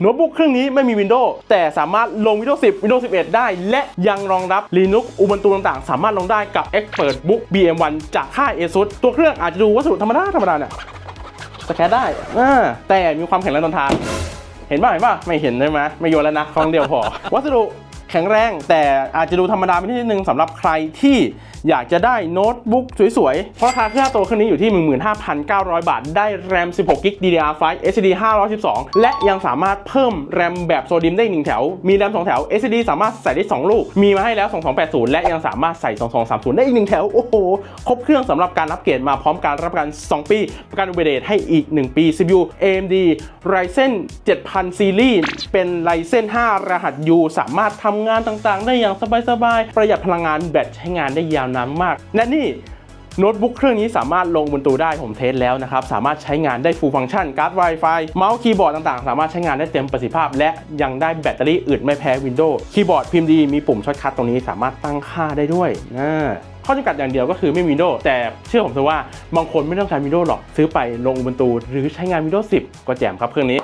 โน้ตบุ๊กเครื่องนี้ไม่มี Windows แต่สามารถลง Windows 10 Windows 11 ได้ และยังรองรับ Linux Ubuntu ต่างๆ สามารถลงได้กับ ExpertBook BM1 จากค่าย ASUS ตัวเครื่องอาจจะดูวัสดุธรรมดาธรรมดาเนี่ยสแกนได้แต่มีความแข็งแรงทนทาน เห็นป่ะเห็นป่ะไม่เห็นใช่ไหมไม่โยนแล้วนะครั้งเดียวพอ วัสดุแข็งแรงแต่อาจจะดูธรรมดาไปนิดนึงสำหรับใครที่ อยากจะได้โน้ตบุ๊กสวยๆ เพราะราคาเครื่องตัวเครื่องนี้อยู่ที่ 15,900 บาท ได้ RAM 16 GB DDR5 SSD 512 และยังสามารถเพิ่ม RAM แบบโซดิมได้อีกหนึ่งแถว มี RAM 2แถว SSD สามารถใส่ได้ 2 ลูก มีมาให้แล้ว 2280 และยังสามารถใส่ 2230 ได้อีกหนึ่งแถว โอ้โห ครบเครื่องสำหรับการรับเกรดมาพร้อมการรับประกัน 2 ปี ประกันอุบัติเหตุให้อีก 1 ปี CPU AMD Ryzen 7000 Series เป็น Ryzen 5 รหัส U สามารถทำงานต่างๆ ได้อย่างสบายๆ ประหยัดพลังงานแบตใช้งานได้ยาวนานมากและนี่โน้ตบุ๊กเครื่องนี้สามารถลงบนตัวได้ผมเทสแล้วนะครับ สามารถใช้งานได้ full function การ์ด Wi-Fi เมาส์คีย์บอร์ดต่างๆ สามารถใช้งานได้เต็มประสิทธิภาพ และยังได้แบตเตอรี่อึดไม่แพ้ Windows คีย์บอร์ดพิมพ์ดีมีปุ่มช็อตคัทตรงนี้สามารถตั้งค่าได้ด้วยนะข้อจำกัดอย่างเดียวก็คือไม่มี Windows แต่เชื่อผมเถอะว่าบางคนไม่ต้องใช้ Windows หรอกซื้อไปลงบนตัวหรือใช้งาน Windows 10 ก็แจ่มครับเครื่องนี้